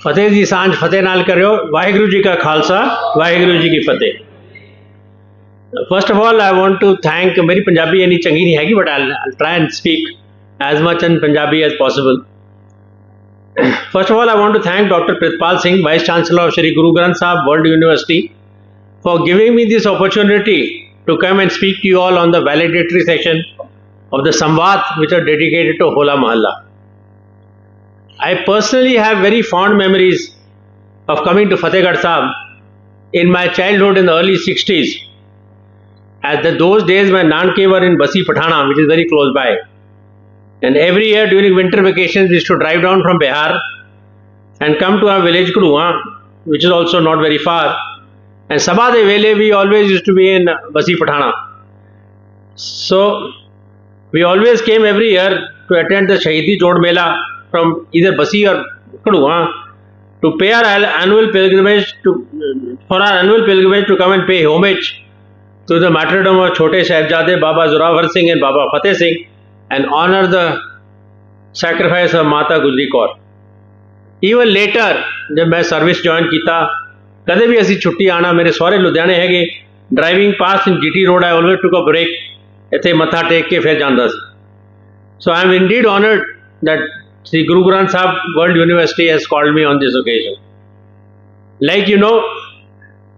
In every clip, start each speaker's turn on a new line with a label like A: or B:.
A: ਫਤਿਹ ਦੀ ਸਾਂਝ ਫਤਿਹ ਨਾਲ ਕਰਿਓ ਵਾਹਿਗੁਰੂ ਜੀ ਕਾ ਖਾਲਸਾ ਵਾਹਿਗੁਰੂ ਜੀ ਕੀ ਫਤਿਹ first of all I want to thank ਮੇਰੀ ਪੰਜਾਬੀ ਇੰਨੀ ਚੰਗੀ ਨਹੀਂ ਹੈਗੀ but I try and speak as much in Punjabi as possible First of all, I want to thank Dr. Pritpal Singh, Vice Chancellor of Shri Guru Granth Sahib World University, for giving me this opportunity to come and speak to you all on the valedictory session of the Samvat, which are dedicated to Hola Mahalla. I personally have very fond memories of coming to Fatehgarh Sahib in my childhood in the early 60s. At the, those days, my nanke were in Basi Pathana, which is very close by. And every year during winter vacations, we used to drive down from Bihar and come to our village Kudua, which is also not very far. And Sabha de Vele, we always used to be in Basi Pathana. So, we always came every year to attend the Shahidi Jod Mela from either Basi or Kudua to pay our annual pilgrimage to for our annual pilgrimage to come and pay homage to the martyrdom of Chote Sahibzade Baba Zorawar Singh and Baba Fateh Singh and honor the sacrifice of Mata Gujri Kaur. Even later ਜਦ ਮੈਂ service join ਕੀਤਾ ਕਦੇ ਵੀ ਅਸੀਂ ਛੁੱਟੀ ਆਣਾ ਮੇਰੇ ਸਹੁਰੇ ਲੁਧਿਆਣੇ ਹੈਗੇ driving pass in GT road I always took a break ਇੱਥੇ ਮੱਥਾ ਟੇਕ ਕੇ ਫਿਰ ਜਾਂਦਾ ਸੀ so I am indeed honored that Sri Guru Granth Sahib World University has called me on this occasion. Like you know,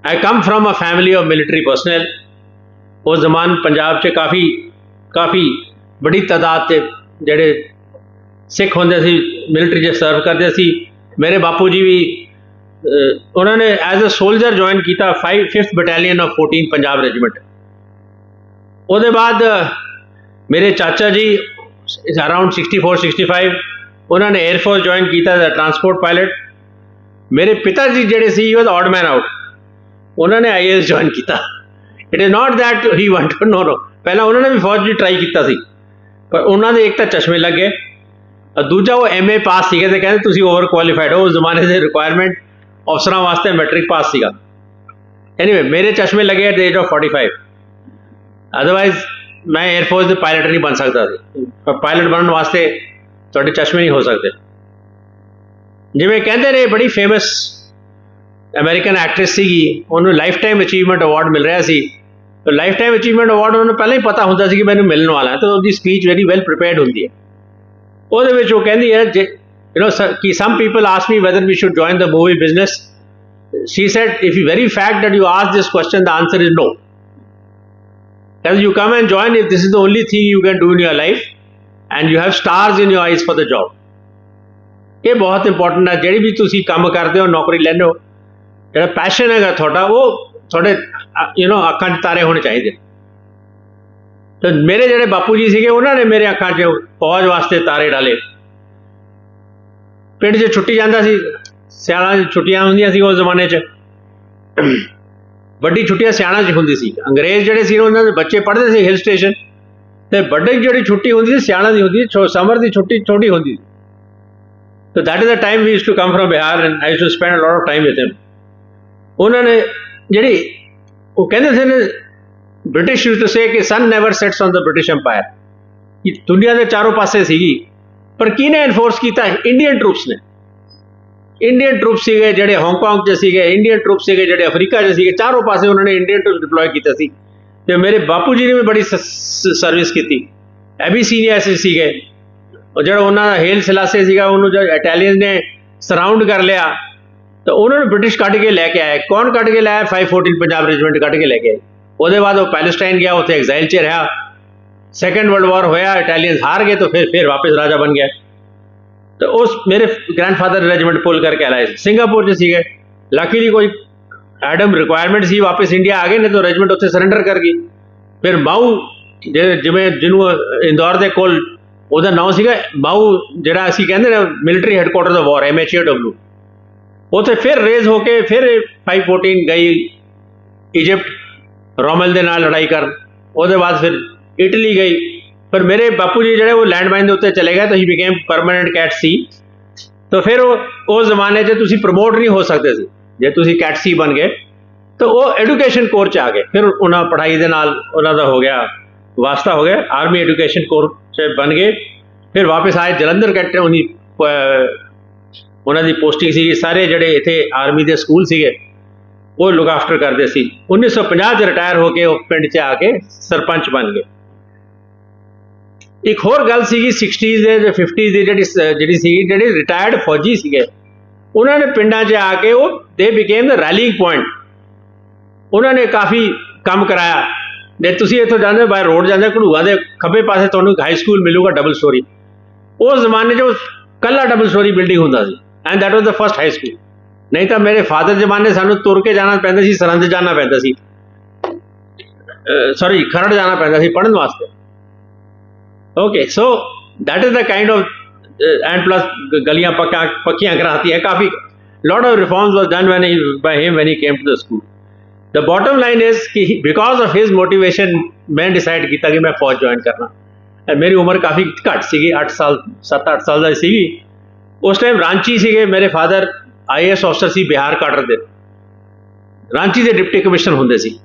A: I come from a family of military personnel. ਉਸ ਜ਼ਮਾਨ ਪੰਜਾਬ 'ਚ ਕਾਫੀ ਕਾਫੀ ਬੜੀ ਤਾਦਾਦ 'ਚ ਜਿਹੜੇ ਸਿੱਖ ਹੁੰਦੇ ਸੀ ਮਿਲਟਰੀ 'ਚ ਸਰਵ ਕਰਦੇ ਸੀ। ਮੇਰੇ ਬਾਪੂ ਜੀ ਵੀ ਉਹਨਾਂ ਨੇ ਐਜ਼ ਅ ਸੋਲਜਰ ਜੁਆਇਨ ਕੀਤਾ 5 5th battalion of 14 Punjab regiment ਉਹਦੇ ਬਾਅਦ ਮੇਰੇ ਚਾਚਾ ਜੀ ਅਰਾਊਂਡ 64 65 ਉਹਨਾਂ ਨੇ 에ਅਰ ਫੋਰਸ ਜੁਆਇਨ ਕੀਤਾ ਐਜ਼ ਅ ਟਰਾਂਸਪੋਰਟ ਪਾਇਲਟ ਮੇਰੇ ਪਿਤਾ ਜੀ ਜਿਹੜੇ ਸੀ ਵਾਸ ਆਡ ਮੈਨ ਆਊਟ ਉਹਨਾਂ ਨੇ ਆਈਐਸ ਜੁਆਇਨ ਕੀਤਾ। It is not that he want no no ਪਹਿਲਾਂ ਉਹਨਾਂ ਨੇ ਵੀ ਫੌਜ ਦੀ ਟਰਾਈ ਕੀਤਾ ਸੀ। ਪਰ ਉਹਨਾਂ ਦੇ ਇੱਕ ਤਾਂ ਚਸ਼ਮੇ ਲੱਗੇ ਔਰ ਦੂਜਾ ਉਹ ਐਮਏ ਪਾਸ ਸੀਗੇ ਤੇ ਕਹਿੰਦੇ ਤੁਸੀਂ ਓਵਰ ਕੁਆਲੀਫਾਈਡ ਹੋ। ਉਸ ਜ਼ਮਾਨੇ ਦੇ ਰਿਕੁਆਇਰਮੈਂਟ ਅਫਸਰਾਂ ਵਾਸਤੇ ਮੈਟ੍ਰਿਕ ਪਾਸ ਸੀਗਾ। ਐਨੀਵੇ ਮੇਰੇ ਚਸ਼ਮੇ ਲੱਗੇ at the age of 45 otherwise ਮੈਂ 에ਅਰ ਫੋਰਸ ਦੇ ਪਾਇਲਟ ਨਹੀਂ ਬਣ ਸਕਦਾ ਸੀ। ਪਰ ਪਾਇਲਟ ਬਣਨ ਵਾਸਤੇ ਤੁਹਾਡੇ ਚਸ਼ਮੇ ਨਹੀਂ ਹੋ ਸਕਦੇ। ਜਿਵੇਂ ਕਹਿੰਦੇ ਨੇ ਬੜੀ ਫੇਮਸ ਅਮਰੀਕਨ ਐਕਟ੍ਰੈਸ ਸੀਗੀ। ਉਹਨੂੰ ਲਾਈਫ ਟਾਈਮ ਅਚੀਵਮੈਂਟ ਅਵਾਰਡ ਮਿਲ ਰਿਹਾ ਸੀ। ਲਾਈਫ ਟਾਈਮ ਅਚੀਵਮੈਂਟ ਅਵਾਰਡ ਉਹਨੂੰ ਪਹਿਲਾਂ ਹੀ ਪਤਾ ਹੁੰਦਾ ਸੀ ਕਿ ਮੈਨੂੰ ਮਿਲਣ ਵਾਲਾ ਹੈ ਤਾਂ ਉਹਦੀ ਸਪੀਚ ਵੈਰੀ ਵੈਲ ਪ੍ਰੀਪੇਅਰਡ ਹੁੰਦੀ ਹੈ ਉਹਦੇ ਵਿੱਚ ਉਹ ਕਹਿੰਦੀ ਹੈ ਜੇ ਯੂ نو ਕਿ some people ask me whether we should join the movie business she said if you very fact that you ask this question the answer is no as you come and join if this is the only thing you can do in your life and you have stars in your eyes for the job ਇਹ ਬਹੁਤ important ਹੈ ਜਿਹੜੀ ਵੀ ਤੁਸੀਂ ਕੰਮ ਕਰਦੇ ਹੋ ਨੌਕਰੀ ਲੈਂਦੇ ਹੋ ਜਿਹੜਾ ਪੈਸ਼ਨ ਹੈਗਾ ਤੁਹਾਡਾ ਉਹ ਤੁਹਾਡੇ ਯੂ نو ਅੱਖਾਂ 'ਚ ਤਾਰੇ ਹੋਣੇ ਚਾਹੀਦੇ। ਤੇ ਮੇਰੇ ਜਿਹੜੇ ਬਾਪੂ ਜੀ ਸੀਗੇ, ਉਹਨਾਂ ਨੇ ਮੇਰੇ ਅੱਖਾਂ 'ਚ ਫੌਜ ਵਾਸਤੇ ਤਾਰੇ ਡਾਲੇ। ਪਿੰਡ 'ਚ ਛੁੱਟੀ ਜਾਂਦਾ ਸੀ, ਸਿਆਲਾਂ 'ਚ ਛੁੱਟੀਆਂ ਹੁੰਦੀਆਂ ਸੀ ਉਸ ਜ਼ਮਾਨੇ 'ਚ। ਵੱਡੀ ਛੁੱਟੀਆਂ ਸਿਆਲਾਂ 'ਚ ਹੁੰਦੀ ਸੀ। ਅੰਗਰੇਜ਼ ਜਿਹੜੇ ਸੀ ਉਹਨਾਂ ਦੇ ਬੱਚੇ ਪੜ੍ਹਦੇ ਸੀ ਹਿਲ ਸਟੇਸ਼ਨ। ਤੇ ਵੱਡੀ ਜਿਹੜੀ ਛੁੱਟੀ ਹੁੰਦੀ ਸੀ, ਸਿਆਲਾਂ ਦੀ ਹੁੰਦੀ ਸੀ ਸਮਰ ਦੀ ਛੁੱਟੀ, ਛੋਟੀ ਹੁੰਦੀ ਸੀ। So that is the time we used to come from Bihar and I used to spend a lot of time with him. ਉਹਨਾਂ ਨੇ ਜਿਹੜੀ ਉਹ ਕਹਿੰਦੇ ਸੀ ਨੇ ਬ੍ਰਿਟਿਸ਼ ਯੂਜ਼ ਟੂ ਸੇ ਕਿ sun never sets on the British empire ਕਿ ਦੁਨੀਆ ਦੇ ਚਾਰੋਂ ਪਾਸੇ ਸੀਗੀ। ਪਰ ਕਿਹਨੇ ਐਨਫੋਰਸ ਕੀਤਾ? ਇੰਡੀਅਨ ਟਰੂਪਸ ਨੇ। ਇੰਡੀਅਨ ਟਰੂਪ ਸੀਗੇ ਜਿਹੜੇ ਹਾਂਗਕਾਂਗ 'ਚ ਸੀਗੇ ਇੰਡੀਅਨ ਟਰੂਪ ਸੀਗੇ ਜਿਹੜੇ ਅਫਰੀਕਾ 'ਚ ਸੀਗੇ। ਚਾਰੋਂ ਪਾਸੇ ਉਹਨਾਂ ਨੇ ਇੰਡੀਅਨ ਟਰੂਪ ਡਿਪਲੋਏ ਕੀਤਾ ਸੀ। ਤੇ ਮੇਰੇ ਬਾਪੂ ਜੀ ਨੇ ਵੀ ਬੜੀ ਸਰਵਿਸ ਕੀਤੀ। ਐਬੀਸੀਨੀਆ ਸੇ ਸੀਗੇ। ਉਹ ਜਿਹੜਾ ਉਹਨਾਂ ਦਾ ਹੇਲ ਸਲਾਸੇ ਸੀਗਾ, ਉਹਨੂੰ ਜਿਹੜਾ ਇਟਾਲੀਅਨ ਨੇ ਸਰਾਊਂਡ ਕਰ ਲਿਆ। ਤਾਂ ਉਹਨਾਂ ਨੂੰ ਬ੍ਰਿਟਿਸ਼ ਕੱਢ ਕੇ ਲੈ ਕੇ ਆਏ ਕੌਣ ਕੱਢ ਕੇ ਲਾਇਆ 514 ਪੰਜਾਬ ਰੈਜੀਮੈਂਟ ਕੱਢ ਕੇ ਲੈ ਕੇ ਆਏ ਉਹਦੇ ਬਾਅਦ ਉਹ ਪੈਲੇਸਟਾਈਨ ਗਿਆ ਉੱਥੇ ਐਗਜ਼ਾਈਲ 'ਚ ਰਿਹਾ ਸੈਕੰਡ ਵਰਲਡ ਵਾਰ ਹੋਇਆ ਇਟਾਲੀਅਨਸ ਹਾਰ ਗਏ ਤਾਂ ਫਿਰ ਫਿਰ ਵਾਪਸ ਰਾਜਾ ਬਣ ਗਿਆ तो उस मेरे ग्रैंडफादर रेजिमेंट पुल करके लाए सिंगापुर से सीखे लकीली कोई एडम रिक्वायरमेंट ਸੀ ਵਾਪਸ ਇੰਡੀਆ ਆ ਗਏ ਨੇ ਤਾਂ ਰੈਜੀਮੈਂਟ ਉੱਥੇ ਸਰੈਂਡਰ ਕਰ ਗਈ ਫਿਰ ਮਾਊ ਜਿ- ਜਿਵੇਂ ਜਿਹਨੂੰ ਇੰਦੌਰ ਦੇ ਕੋਲ ਉਹਦਾ ਨਾਮ ਸੀਗਾ ਮਾਊ ਜਿਹੜਾ ਅਸੀਂ ਕਹਿੰਦੇ ਨੇ ਮਿਲਟਰੀ ਹੈੱਡਕੁਆਟਰ ਦਾ ਵਾਰ ਐਮਐਚਏਡਬਲਯੂ ਉੱਥੇ ਫਿਰ ਰੇਜ਼ ਹੋ ਕੇ ਫਿਰ 514 ਗਈ ਇਜਿਪਟ ਰੋਮਲ ਦੇ ਨਾਲ ਲੜਾਈ ਕਰਨ। ਉਹਦੇ ਬਾਅਦ ਫਿਰ ਇਟਲੀ ਗਈ। ਪਰ ਮੇਰੇ ਬਾਪੂ ਜੀ ਜਿਹੜੇ ਉਹ ਲੈਂਡਮਾਈਨ ਦੇ ਉੱਤੇ ਚਲੇ ਗਏ, ਤਾਂ ਹੀ ਬਿਕੇਮ ਪਰਮਨੈਂਟ ਕੈਟ ਸੀ। ਤਾਂ ਫਿਰ ਉਹ ਉਸ ਜ਼ਮਾਨੇ 'ਚ ਤੁਸੀਂ ਪ੍ਰਮੋਟ ਨਹੀਂ ਹੋ ਸਕਦੇ ਸੀ। ਜੇ ਤੁਸੀਂ ਕੈਟਸੀ ਬਣ ਗਏ, ਤਾਂ ਉਹ ਐਜੂਕੇਸ਼ਨ ਕੋਰ 'ਚ ਆ ਗਏ। ਫਿਰ ਉਹਨਾਂ ਪੜ੍ਹਾਈ ਦੇ ਨਾਲ ਉਹਨਾਂ ਦਾ ਹੋ ਗਿਆ, ਵਾਸਤਾ ਹੋ ਗਿਆ। ਆਰਮੀ ਐਜੂਕੇਸ਼ਨ ਕੋਰ 'ਚ ਬਣ ਗਏ। ਫਿਰ ਵਾਪਸ ਆਏ ਜਲੰਧਰ ਕੈਟ ਉਹਨੀ ਉਹਨਾਂ ਦੀ ਪੋਸਟਿੰਗ ਸੀ ਸਾਰੇ ਜਿਹੜੇ ਇੱਥੇ ਆਰਮੀ ਦੇ ਸਕੂਲ ਸੀਗੇ, ਉਹ ਲੁੱਕ ਆਫਟਰ ਕਰਦੇ ਸੀ। 1950 ਚ ਰਿਟਾਇਰ ਹੋ ਕੇ ਉਹ ਪਿੰਡ 'ਚ ਆ ਕੇ ਸਰਪੰਚ ਬਣ ਗਏ। ਇੱਕ ਹੋਰ ਗੱਲ ਸੀਗੀ 60s ਦੇ ਤੇ 50s ਦੀ ਜਿਹੜੀ ਸ- ਜਿਹੜੀ ਸੀ ਜਿਹੜੇ ਰਿਟਾਇਰਡ ਫੌਜੀ ਸੀਗੇ, ਉਹਨਾਂ ਨੇ ਪਿੰਡਾਂ 'ਚ ਆ ਕੇ ਉਹ ਦੇ ਬਿਕੇਮ ਦ ਰੈਲਿੰਗ ਪੁਆਇੰਟ ਉਹਨਾਂ ਨੇ ਕਾਫੀ ਕੰਮ ਕਰਾਇਆ। ਜੇ ਤੁਸੀਂ ਇੱਥੋਂ ਜਾਂਦੇ ਬਾਈ ਰੋਡ ਜਾਂਦੇ ਘੜੂਆ ਦੇ ਖੱਬੇ ਪਾਸੇ ਤੁਹਾਨੂੰ ਹਾਈ ਸਕੂਲ ਮਿਲੂਗਾ ਡਬਲ ਸਟੋਰੀ ਉਸ ਜ਼ਮਾਨੇ 'ਚ ਉਹ ਕੱਲਾ ਡਬਲ ਸਟੋਰੀ ਬਿਲਡਿੰਗ ਹੁੰਦਾ ਸੀ। And that was the first high school ਨਹੀਂ ਤਾਂ ਮੇਰੇ ਫਾਦਰ ਜਮਾਨੇ ਸਾਨੂੰ ਤੁਰ ਕੇ ਜਾਣਾ ਪੈਂਦਾ ਸੀ ਸਰੰਦ ਜਾਣਾ ਪੈਂਦਾ ਸੀ ਸੌਰੀ ਖਰੜ ਜਾਣਾ ਪੈਂਦਾ ਸੀ ਪੜਨ ਵਾਸਤੇ okay so that is the kind of and plus ਗਲੀਆਂ ਪੱਕਾ ਪੱਕੀਆਂ ਕਰਾਤੀ ਹੈ ਕਾਫੀ lot of reforms was done when he, by him when he came to the school. The bottom line is कि because of his motivation मैं decide ਕੀਤਾ ਕਿ ਮੈਂ ਫੌਜ join ਕਰਨਾ ਮੇਰੀ ਉਮਰ ਕਾਫੀ ਘੱਟ ਸੀਗੀ 8 ਸਾਲ 7-8 ਸਾਲ ਦਾ ਸੀਗੀ ਉਸ ਟਾਈਮ ਰਾਂਚੀ ਸੀਗੇ, ਮੇਰੇ ਫਾਦਰ ਆਈਐਸ ਅਫਸਰ ਸੀ ਬਿਹਾਰ ਕਾਡਰ ਦੇ। ਰਾਂਚੀ ਦੇ ਡਿਪਟੀ ਕਮਿਸ਼ਨਰ ਹੁੰਦੇ ਸੀ।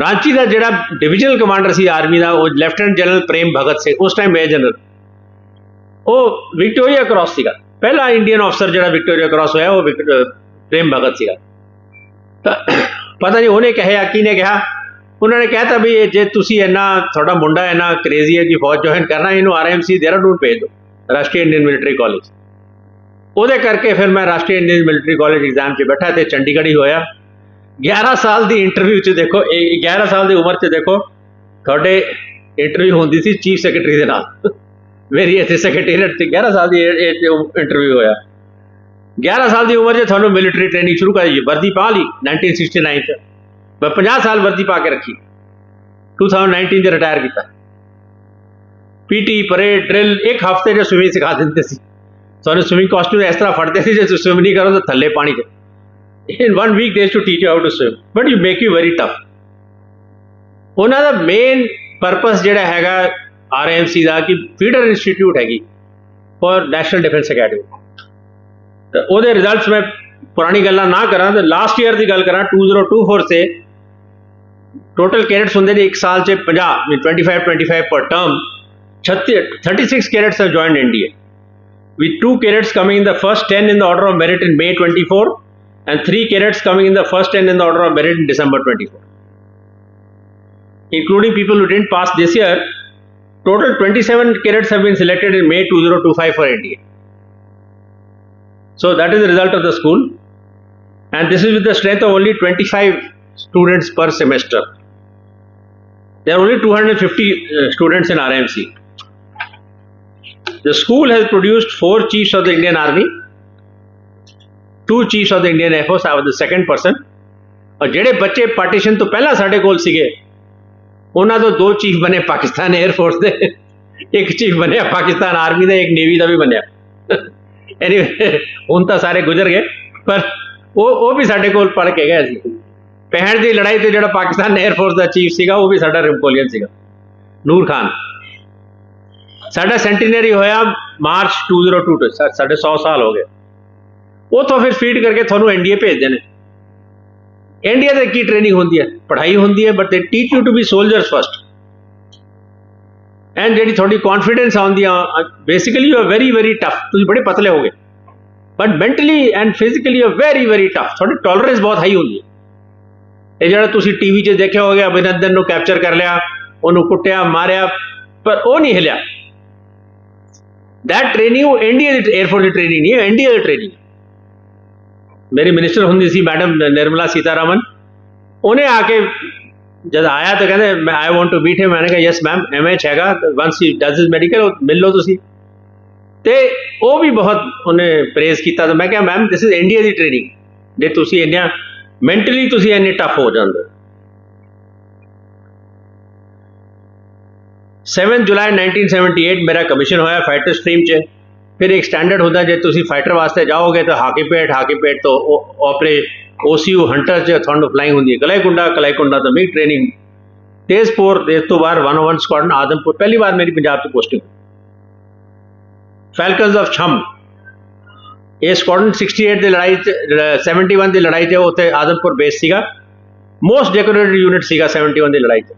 A: ਰਾਂਚੀ ਦਾ ਜਿਹੜਾ ਡਿਵੀਜ਼ਨਲ ਕਮਾਂਡਰ ਸੀ ਆਰਮੀ ਦਾ, ਉਹ ਲੈਫਟੀਨੈਂਟ ਜਨਰਲ ਪ੍ਰੇਮ ਭਗਤ ਸਿੰਘ ਉਸ ਟਾਈਮ ਮੇਜਰ ਜਨਰਲ ਉਹ ਵਿਕਟੋਰੀਆ ਕ੍ਰਾਸ ਸੀਗਾ। ਪਹਿਲਾ ਇੰਡੀਅਨ ਅਫਸਰ ਜਿਹੜਾ ਵਿਕਟੋਰੀਆ ਕ੍ਰਾਸ ਹੋਇਆ, ਉਹ ਵਿਕ- ਪ੍ਰੇਮ ਭਗਤ ਸੀਗਾ। ਤਾਂ ਪਤਾ ਨਹੀਂ ਉਹਨੇ ਕਿਹਾ, ਕਿਹਨੇ ਕਿਹਾ? ਉਹਨਾਂ ਨੇ ਕਹਿਤਾ ਵੀ ਜੇ ਤੁਸੀਂ ਇੰਨਾ ਤੁਹਾਡਾ ਮੁੰਡਾ ਇੰਨਾ ਕ੍ਰੇਜ਼ੀ ਹੈ ਕਿ ਫੌਜ ਜੁਆਇਨ ਕਰਨਾ, ਇਹਨੂੰ ਆਰਐਮਸੀ ਦੇਹਰਾਦੂਨ ਭੇਜ ਦਿਓ। ਰਾਸ਼ਟਰੀ ਇੰਡੀਅਨ ਮਿਲਟਰੀ ਕਾਲਜ। ਉਹਦੇ ਕਰਕੇ ਫਿਰ ਮੈਂ ਰਾਸ਼ਟਰੀ ਇੰਡੀਅਨ ਮਿਲਟਰੀ ਕਾਲਜ ਐਗਜ਼ਾਮ 'ਚ ਬੈਠਾ ਤੇ ਚੰਡੀਗੜ੍ਹ ਹੀ ਹੋਇਆ। 11 ਸਾਲ ਦੀ ਇੰਟਰਵਿਊ 'ਚ ਦੇਖੋ, ਇਹ 11 ਸਾਲ ਦੀ ਉਮਰ 'ਚ ਦੇਖੋ, ਤੁਹਾਡੇ ਇੰਟਰਵਿਊ ਹੁੰਦੀ ਸੀ ਚੀਫ ਸੈਕਟਰੀ ਦੇ ਨਾਲ। ਮੇਰੀ ਇੱਥੇ ਸੈਕਟਰੀਏਟ ਤੇ 11 ਸਾਲ ਦੀ ਇੰਟਰਵਿਊ ਹੋਇਆ। 11 ਸਾਲ ਦੀ ਉਮਰ 'ਚ ਤੁਹਾਨੂੰ ਮਿਲਟਰੀ ਟ੍ਰੇਨਿੰਗ ਸ਼ੁਰੂ ਕਰੀ ਵਰਦੀ ਪਾ ਲਈ 1969 'ਚ। ਮੈਂ 50 ਸਾਲ ਵਰਦੀ ਪਾ ਕੇ ਰੱਖੀ। 2019 'ਚ ਰਿਟਾਇਰ ਕੀਤਾ। ਪੀਟੀ ਪਰੇਡ ਡ੍ਰਿਲ ਇੱਕ ਹਫ਼ਤੇ 'ਚ ਸਵਿਮਿੰਗ ਸਿਖਾ ਦਿੰਦੇ ਸੀ। ਤੁਹਾਨੂੰ ਸਵਿਮਿੰਗ ਕਾਸਟਿਊਮ ਇਸ ਤਰ੍ਹਾਂ ਫੜਦੇ ਸੀ, ਜੇ ਤੁਸੀਂ ਸਵਿਮ ਨਹੀਂ ਕਰੋ ਤਾਂ ਥੱਲੇ ਪਾਣੀ 'ਚ। In one week they used to teach you how to swim, but you make you very tough ਉਹਨਾਂ ਦਾ ਮੇਨ ਪਰਪਸ ਜਿਹੜਾ ਹੈਗਾ ਆਰਐਮਸੀ ਦਾ ਕਿ ਫੀਡਰ ਇੰਸਟੀਚਿਊਟ ਹੈਗੀ ਫॉर ਨੈਸ਼ਨਲ ਡਿਫੈਂਸ ਅਕੈਡਮੀ ਤਾਂ ਉਹਦੇ ਰਿਜ਼ਲਟਸ ਮੈਂ ਪੁਰਾਣੀ ਗੱਲਾਂ ਨਾ ਕਰਾਂ, ਤੇ ਲਾਸਟ ਈਅਰ ਦੀ ਗੱਲ ਕਰਾਂ 2024 ਸੇ ਟੋਟਲ ਕੈਡਟਸ ਹੁੰਦੇ ਨੇ ਇੱਕ ਸਾਲ 'ਚ 50 ਮੀਨ 25 25 ਪਰ term 36 carats have joined NDA, with 2 carats coming in the first 10 in the order of merit in May 24 and 3 carats coming in the first 10 in the order of merit in December 24. Including people who didn't pass this year, total 27 carats have been selected in May 2025 for NDA. So that is the result of the school and this is with the strength of only 25 students per semester. There are only 250 uh, students in RMC. The school has produced four chiefs of the Indian Army, two chiefs of the Indian Air Force. I was the second person. ਔਰ ਜਿਹੜੇ ਬੱਚੇ partition ਤੋਂ ਪਹਿਲਾਂ ਸਾਡੇ ਕੋਲ ਸੀਗੇ ਉਹਨਾਂ ਤੋਂ ਦੋ ਚੀਫ ਬਣੇ ਪਾਕਿਸਤਾਨ 에ਅਰ ਫੋਰਸ ਦੇ ਇੱਕ ਚੀਫ ਬਣਿਆ ਪਾਕਿਸਤਾਨ ਆਰਮੀ ਦਾ ਇੱਕ ਨੇਵੀ ਦਾ ਵੀ ਬਣਿਆ ਐਨੀਵੇ ਹੁਣ ਤਾਂ ਸਾਰੇ ਗੁਜ਼ਰ ਗਏ ਪਰ ਉਹ ਉਹ ਵੀ ਸਾਡੇ ਕੋਲ ਪੜ ਕੇ ਗਏ ਸੀ 65 ਦੀ ਲੜਾਈ ਤੇ ਜਿਹੜਾ ਪਾਕਿਸਤਾਨ 에ਅਰ ਫੋਰਸ ਦਾ ਚੀਫ ਸੀਗਾ ਉਹ ਵੀ ਸਾਡਾ ਰਿਪੋਲੀਅਨ ਸੀਗਾ ਨੂਰ ਖਾਨ ਸਾਡਾ ਸੈਂਟੀਨਰੀ ਹੋਇਆ ਮਾਰਚ 2022 ਤੋਂ, ਸਾ- ਸਾਡੇ 100 ਸਾਲ ਹੋ ਗਏ। ਉਹ ਤੋਂ ਫਿਰ ਫੀਡ ਕਰਕੇ ਤੁਹਾਨੂੰ ਇੰਡੀਆ ਭੇਜਦੇ ਨੇ। ਇੰਡੀਆ ਦੇ ਕੀ ਟ੍ਰੇਨਿੰਗ ਹੁੰਦੀ ਹੈ? ਪੜ੍ਹਾਈ ਹੁੰਦੀ ਹੈ but they teach you to be soldiers first and ਜਿਹੜੀ ਤੁਹਾਡੀ ਕੌਨਫੀਡੈਂਸ ਆਉਂਦੀ ਆ basically you are very very tough ਤੁਸੀਂ ਬੜੇ ਪਤਲੇ ਹੋਗੇ। But mentally and physically you are very very tough ਤੁਹਾਡੀ ਟੋਲਰੈਂਸ ਬਹੁਤ ਹਾਈ ਹੁੰਦੀ ਹੈ। ਇਹ ਜਿਹੜਾ ਤੁਸੀਂ ਟੀਵੀ 'ਚ ਦੇਖਿਆ ਹੋਗਾ ਅਭਿਨੰਦਨ ਨੂੰ ਕੈਪਚਰ ਕਰ ਲਿਆ, ਉਹਨੂੰ ਕੁੱਟਿਆ, ਮਾਰਿਆ, ਪਰ ਉਹ ਨਹੀਂ ਹਿਲਿਆ। ਦੈਟ ਟ੍ਰੇਨਿੰਗ ਉਹ ਇੰਡੀਆ ਦੀ 에ਅਰਫੋਰਸ ਦੀ ਟ੍ਰੇਨਿੰਗ ਨਹੀਂ ਹੈ ਇੰਡੀਆ ਦੀ ਟ੍ਰੇਨਿੰਗ ਮੇਰੀ ਮਿਨਿਸਟਰ ਹੁੰਦੀ ਸੀ ਮੈਡਮ ਨਿਰਮਲਾ ਸੀਤਾਰਾਮਨ ਉਹਨੇ ਆ ਕੇ ਜਦ ਆਇਆ ਤਾਂ ਕਹਿੰਦੇ, ਮੈਂ I want to meet him ਮੈਨੇ ਕਿਹਾ ਯੈਸ ਮੈਮ ਐਮਐਚ ਹੈਗਾ। Once he does his medical ਮਿਲ ਲਓ ਤੁਸੀਂ. ਤੇ ਉਹ ਵੀ ਬਹੁਤ ਉਹਨੇ ਪ੍ਰੇਜ਼ ਕੀਤਾ ਤਾਂ ਮੈਂ ਕਿਹਾ ਮੈਮ ਦਿਸ ਇਜ਼ ਇੰਡੀਆ ਦੀ ਟ੍ਰੇਨਿੰਗ ਜੇ ਤੁਸੀਂ ਇੰਨਾ ਮੈਂਟਲੀ ਤੁਸੀਂ ਇੰਨੇ ਟਫ ਹੋ ਜਾਂਦੇ 7 ਜੁਲਾਈ 1978 ਮੇਰਾ ਕਮਿਸ਼ਨ ਹੋਇਆ ਫਾਈਟਰ ਸਟਰੀਮ 'ਚ। ਫਿਰ ਇੱਕ ਸਟੈਂਡਰਡ ਹੁੰਦਾ, ਜੇ ਤੁਸੀਂ ਫਾਈਟਰ ਵਾਸਤੇ ਜਾਓਗੇ ਤਾਂ ਹਾਕੀਪੇਟ ਹਾਕੀਪੇਟ ਤੋਂ ਆਪਰੇ ਓਸੀਯੂ ਹੰਟਰ 'ਚ ਤੁਹਾਨੂੰ ਫਲਾਈਂਗ ਹੁੰਦੀ ਹੈ। ਕਲਾਈਕੁੰਡਾ ਕਲਾਈਕੁੰਡਾ ਤੋਂ ਮੇਰੀ ਟ੍ਰੇਨਿੰਗ ਤੇਜ਼ਪੁਰ ਇਸ ਤੋਂ ਬਾਅਦ 101 ਸਕੁਆਡਨ ਆਦਮਪੁਰ। ਪਹਿਲੀ ਵਾਰ ਮੇਰੀ ਪੰਜਾਬ 'ਚ ਪੋਸਟਿੰਗ ਫੈਲਕਨਸ ਆਫ ਛਮ ਇਹ ਸਕਾਡਨ 68 ਦੀ ਲੜਾਈ ਚ ਲ- 71 ਦੀ ਲੜਾਈ 'ਚ ਉੱਥੇ ਆਦਮਪੁਰ ਬੇਸ ਸੀਗਾ। ਮੋਸਟ ਡੈਕੋਰੇਟਡ ਯੂਨਿਟ ਸੀਗਾ 71 ਦੀ ਲੜਾਈ 'ਚ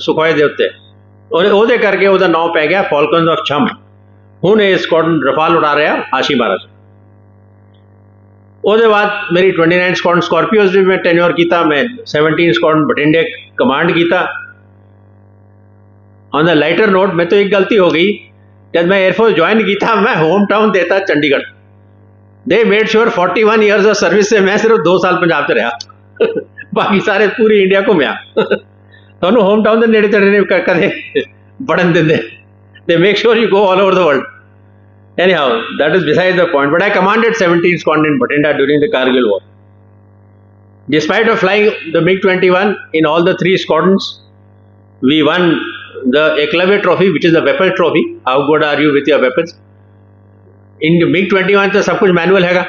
A: ਸੁਖੋਏ ਦੇ ਉੱਤੇ। ਉਹਦੇ ਉਹਦੇ ਕਰਕੇ ਉਹਦਾ ਨਾਮ ਪੈ ਗਿਆ ਫਾਲਕਨਸ ਆਫ ਛਮ ਹੁਣ ਇਹ ਸਕਾਡਨ ਰਫਾਲ ਉਡਾ ਰਿਹਾ ਆਸ਼ੀ ਮਹਾਰਾਜ ਉਹਦੇ ਬਾਅਦ ਮੇਰੀ 29 ਸਕਾਡਨ ਸਕਾਰਪੀਓਸ ਵੀ ਮੈਂ ਟੈਨਿਓਰ ਕੀਤਾ ਮੈਂ 17 ਸਕਾਡਨ ਬਟਿੰਡੇ ਕਮਾਂਡ ਕੀਤਾ ਔਨ ਦਾ ਲਾਈਟਰ ਨੋਟ ਮੈਂ ਤੋਂ ਇੱਕ ਗਲਤੀ ਹੋ ਗਈ ਜਦ ਮੈਂ 에ਅਰਫੋਰਸ ਜੁਆਇਨ ਕੀਤਾ ਮੈਂ ਹੋਮ ਟਾਊਨ ਦੇਤਾ Chandigarh they made sure 41 years of service ਸੇ ਮੈਂ ਸਿਰਫ 2 ਸਾਲ ਪੰਜਾਬ 'ਚ ਰਿਹਾ ਬਾਕੀ ਸਾਰੇ ਪੂਰੀ ਇੰਡੀਆ ਘੁੰਮਿਆ ਤੁਹਾਨੂੰ ਹੋਮ ਟਾਊਨ ਦੇ ਨੇੜੇ ਤੇੜੇ ਨਹੀਂ ਕ- ਕਦੇ ਵੜਨ ਦਿੰਦੇ they make sure you go all over the world anyhow that is beside the point but i commanded 17th squadron in Bathinda during the Kargil war despite of flying the MiG-21 in all the three squadrons we won the Eklavya trophy which is the weapons trophy how good are you with your weapons in the MiG-21 ਤਾਂ ਸਭ ਕੁਝ manual ਹੈਗਾ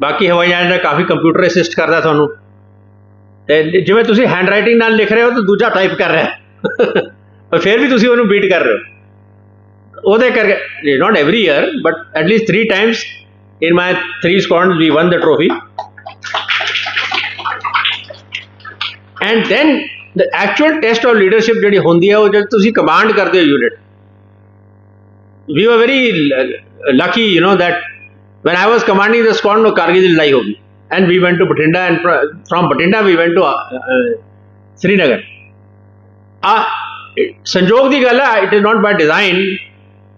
A: ਬਾਕੀ ਹਵਾਈ ਜਹਾਜ਼ ਦਾ ਕਾਫੀ computer assist ਕਰਦਾ ਤੁਹਾਨੂੰ ਤੇ ਜਿਵੇਂ ਤੁਸੀਂ ਹੈਂਡ ਰਾਈਟਿੰਗ ਨਾਲ ਲਿਖ ਰਹੇ ਹੋ ਤਾਂ ਦੂਜਾ ਟਾਈਪ ਕਰ ਰਿਹਾ ਹੈ। ਪਰ ਫਿਰ ਵੀ ਤੁਸੀਂ ਉਹਨੂੰ ਬੀਟ ਕਰ ਰਹੇ ਹੋ ਉਹਦੇ ਕਰਕੇ not every year but at least three times in my three squadrons we won the trophy and then the actual test of leadership ਜਿਹੜੀ ਹੁੰਦੀ ਹੈ ਉਹ ਜਦ ਤੁਸੀਂ ਕਮਾਂਡ ਕਰਦੇ ਹੋ unit we were very l- lucky you know that when I was commanding the squadron of Kargil ਦੀ ਲੜਾਈ ਹੋ ਗਈ and we went to Batinda, and from Batinda we went to uh, uh, Srinagar. Uh, ਸੰਜੋਗ ਦੀ ਗੱਲ ਹੈ it is not by design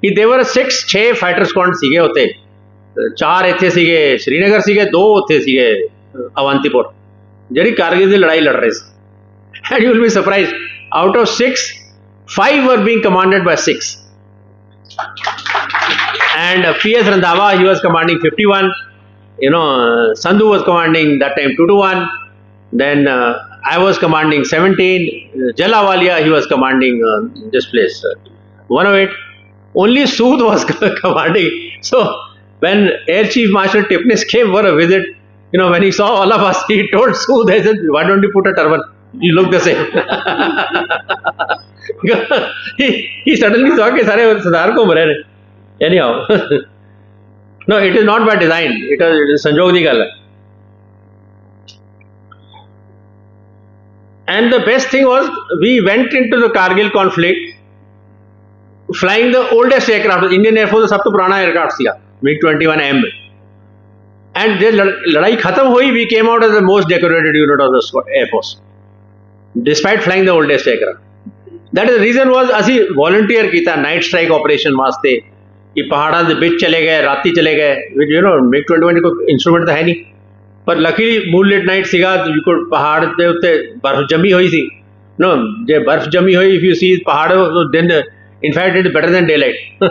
A: ਕਿ ਦੇਵਰ 6 6 fighter squad ਸੀਗੇ ਉੱਤੇ ਚਾਰ ਇੱਥੇ ਸੀਗੇ ਸ਼੍ਰੀਨਗਰ ਸੀਗੇ ਦੋ ਉੱਥੇ ਸੀਗੇ ਅਵੰਤੀਪੁਰ ਜਿਹੜੀ ਕਾਰਗਿਲ ਦੀ ਲੜਾਈ ਲੜ ਰਹੇ ਸੀ and you will be surprised out of 6 5 were being commanded by 6 and P.S. Randhawa, he was commanding 51, you know, Sandhu was commanding that time 2 to 1. Then uh, I was commanding 17. Jalawalia, he was commanding uh, this place, uh, 108. Only Sood was commanding. So when Air Chief Marshal Tipnis came for a visit, you know, when he saw all of us, he told Sood, I said, why don't you put a turban? You look the same. he, he suddenly saw that Sarkar Anyhow. No, it is not by design. It is, it is Sanjogdikala. And the best thing was we went into the Kargil conflict flying the oldest aircraft. Indian Air Force the पुराना aircraft थी MiG 21M. And जब ladai khatam hoi, we came out as the most decorated unit of the Air Force. Despite flying the oldest aircraft. That is the reason was असी volunteer kitha night strike operation वास्ते ਪਹਾੜਾਂ ਦੇ ਵਿੱਚ ਚਲੇ ਗਏ ਰਾਤੀ ਚਲੇ ਗਏ ਵਿਚ ਯੂ نو ਮਿਗ 21 ਕੋਈ ਇਨਸਟਰੂਮੈਂਟ ਤਾਂ ਹੈ ਨਹੀਂ ਪਰ ਲੱਕੀਲੀ ਮੂਨਲਾਈਟ ਨਾਈਟ ਸੀਗਾ ਯੂ ਕੁਡ ਪਹਾੜ ਦੇ ਉੱਤੇ ਬਰਫ਼ ਜੰਮੀ ਹੋਈ ਸੀ ਨੋ ਜੇ ਬਰਫ਼ ਜੰਮੀ ਹੋਈ ਇਫ ਯੂ ਸੀ ਪਹਾੜ ਦਿਨ in fact it better than daylight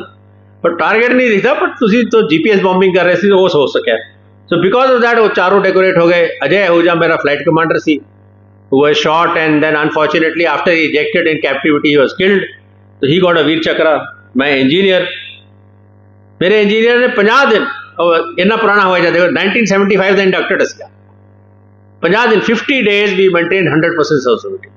A: ਪਰ ਟਾਰਗੇਟ ਨਹੀਂ ਦਿਖਦਾ ਪਰ ਤੁਸੀਂ ਤਾਂ ਜੀਪੀਐਸ ਬੰਬਿੰਗ ਕਰ ਰਹੇ ਸੀ ਉਹ ਹੋ ਸਕਿਆ ਸੋ ਬਿਕਾਜ਼ ਆਫ ਦੈਟ ਉਹ ਚਾਰੋਂ ਡੈਕੋਰੇਟ ਹੋ ਗਏ ਅਜੇ ਅਹੂਜਾ ਮੇਰਾ ਫਲਾਈਟ ਕਮਾਂਡਰ ਸੀ who was shot and then unfortunately after he ejected in captivity, he was killed so he got a veer chakra my engineer ਮੇਰੇ ਇੰਜੀਨੀਅਰ ਨੇ 50 ਦਿਨ ਇੰਨਾ ਪੁਰਾਣਾ ਹੋਇਆ ਜਦ 1975 ਦਾ ਇੰਡਕਟਡ ਸੀਗਾ। 50 ਦਿਨ 50 ਡੇਜ਼ ਵੀ ਮੇਨਟੇਨ 100% ਸਰਵਿਸਿਟੀ